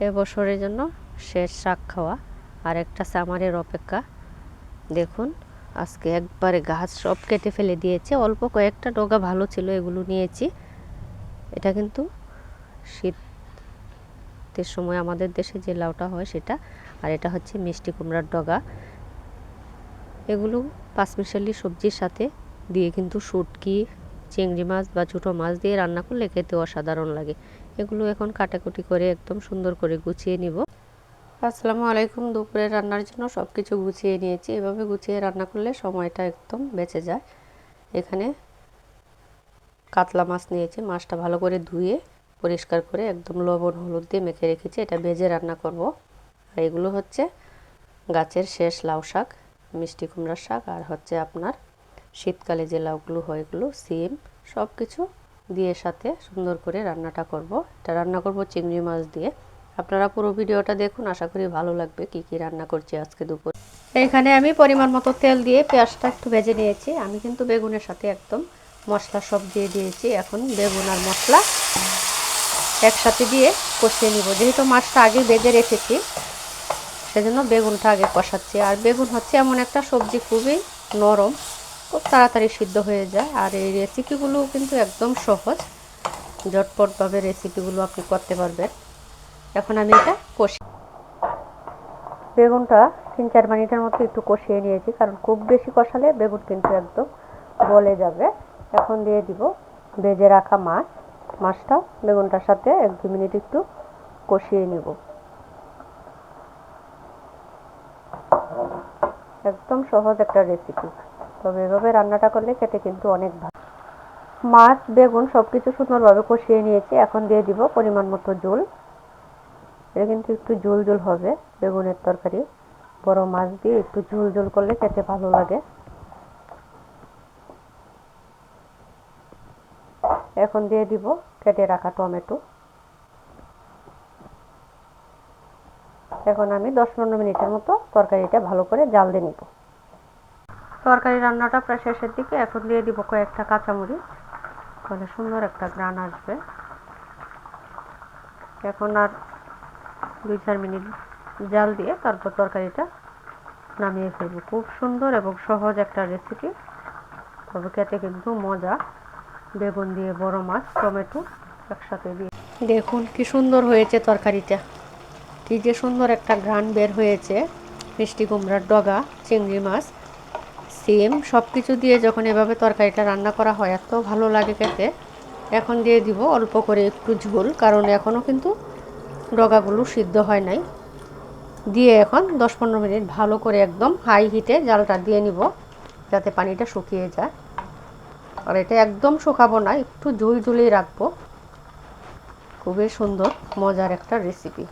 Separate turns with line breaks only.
এবছরের জন্য শেষ শাক খাওয়া আর একটা সামারের অপেক্ষা। দেখুন, আজকে একবারে গাছ সব কেটে ফেলে দিয়েছে। অল্প কয়েকটা ডগা ভালো ছিল, এগুলো নিয়েছি। এটা কিন্তু শীতের সময় আমাদের দেশে যে লাউটা হয় সেটা। আর এটা হচ্ছে মিষ্টি কুমড়ার ডগা। এগুলো পাঁচমিশালি সবজির সাথে দিয়ে কিন্তু শুটকি, চিংড়ি মাছ বা ছোটো মাছ দিয়ে রান্না করলে খেতে অসাধারণ লাগে। এগুলো এখন কাটাকুটি করে একদম সুন্দর করে গুছিয়ে নিব। আসসালামু আলাইকুম দুপুরে রান্নার জন্য সব কিছু গুছিয়ে নিয়েছি। এভাবে গুছিয়ে রান্না করলে সময়টা একদম বেঁচে যায়। এখানে কাতলা মাছ নিয়েছি, মাছটা ভালো করে ধুয়ে পরিষ্কার করে একদম লবণ, হলুদ দিয়ে মেখে রেখেছি। এটা ভেজে রান্না করব। আর এগুলো হচ্ছে গাছের শেষ লাউ শাক, মিষ্টি কুমড়ার শাক, আর হচ্ছে আপনার শীতকালে যে লাউগুলো হয় এগুলো, সিম সব কিছু দিয়ে সাথে সুন্দর করে রান্নাটা করব। এটা রান্না করব চিংড়ি মাছ দিয়ে। আপনারা পুরো ভিডিওটা দেখুন, আশা করি ভালো লাগবে কি কি রান্না করছি আজকে দুপুর। এখানে আমি পরিমাণ মতো তেল দিয়ে পেঁয়াজটা একটু ভেজে নিয়েছি। আমি কিন্তু বেগুনের সাথে একদম মশলা সব দিয়ে দিয়েছি। এখন বেগুন আর মশলা একসাথে দিয়ে কষিয়ে নিব। যেহেতু মাছটা আগে বেজে রেখেছি, সেজন্য বেগুনটা আগে কষাচ্ছি। আর বেগুন হচ্ছে এমন একটা সবজি খুবই নরম খুব তাড়াতাড়ি সিদ্ধ হয়ে যায়। আর এই রেসিপিগুলো কিন্তু একদম সহজ। ঝটপটভাবে রেসিপিগুলো আপনি করতে পারবেন। এখন আমি এটা কষি বেগুনটা তিন চার মিনিটের মতো একটু কষিয়ে নিয়েছি, কারণ খুব বেশি কষালে বেগুন কিন্তু একদম গলে যাবে। এখন দিয়ে দিব ভেজে রাখা মাছ। মাছটা বেগুনটার সাথে এক দু মিনিট একটু কষিয়ে নিব। একদম সহজ একটা রেসিপি তবে এভাবে রান্নাটা করলে খেতে কিন্তু অনেক ভালো। মাছ, বেগুন সব কিছু সুন্দরভাবে কষিয়ে নিয়েছি। এখন দিয়ে দিব পরিমাণ মতো জল। এটা কিন্তু একটু ঝোল ঝোল হবে, বেগুনের তরকারি। বড় মাছ দিয়ে একটু ঝোল ঝোল করলে খেতে ভালো লাগে। এখন দিয়ে দিব কেটে রাখা টমেটো। এখন আমি দশ পনেরো মিনিটের মতো তরকারিটা ভালো করে জাল দিয়ে নিব। তরকারি রান্নাটা প্রায় শেষের দিকে। এখন দিয়ে দিব কয়েকটা কাঁচামরিচ। তাহলে সুন্দর একটা গ্রান আসবে। এখন আর দুই চার মিনিট জাল দিয়ে তারপর তরকারিটা নামিয়ে ফেলব। খুব সুন্দর এবং সহজ একটা রেসিপি তবে খেতে কিন্তু মজা। বেগুন দিয়ে বড় মাছ, টমেটো একসাথে দিয়ে। দেখুন কি সুন্দর হয়েছে তরকারিটা। কি যে সুন্দর একটা ঘ্রাণ বের হয়েছে। মিষ্টি কুমড়ার ডগা, চিংড়ি মাছ। সিম সব কিছু দিয়ে যখন এভাবে তরকারিটা রান্না করা হয়, এত ভালো লাগে খেতে। এখন দিয়ে দিব অল্প করে একটু ঝোল, কারণ এখনও কিন্তু ডগাগুলো সিদ্ধ হয় নাই। দিয়ে এখন দশ পনেরো মিনিট ভালো করে একদম হাই হিটে জালটা দিয়ে নিব, যাতে পানিটা শুকিয়ে যায়। আর এটা একদম শুকাবো না, একটু ঝুল ঝুলিয়ে রাখব। খুবই সুন্দর, মজার একটা রেসিপি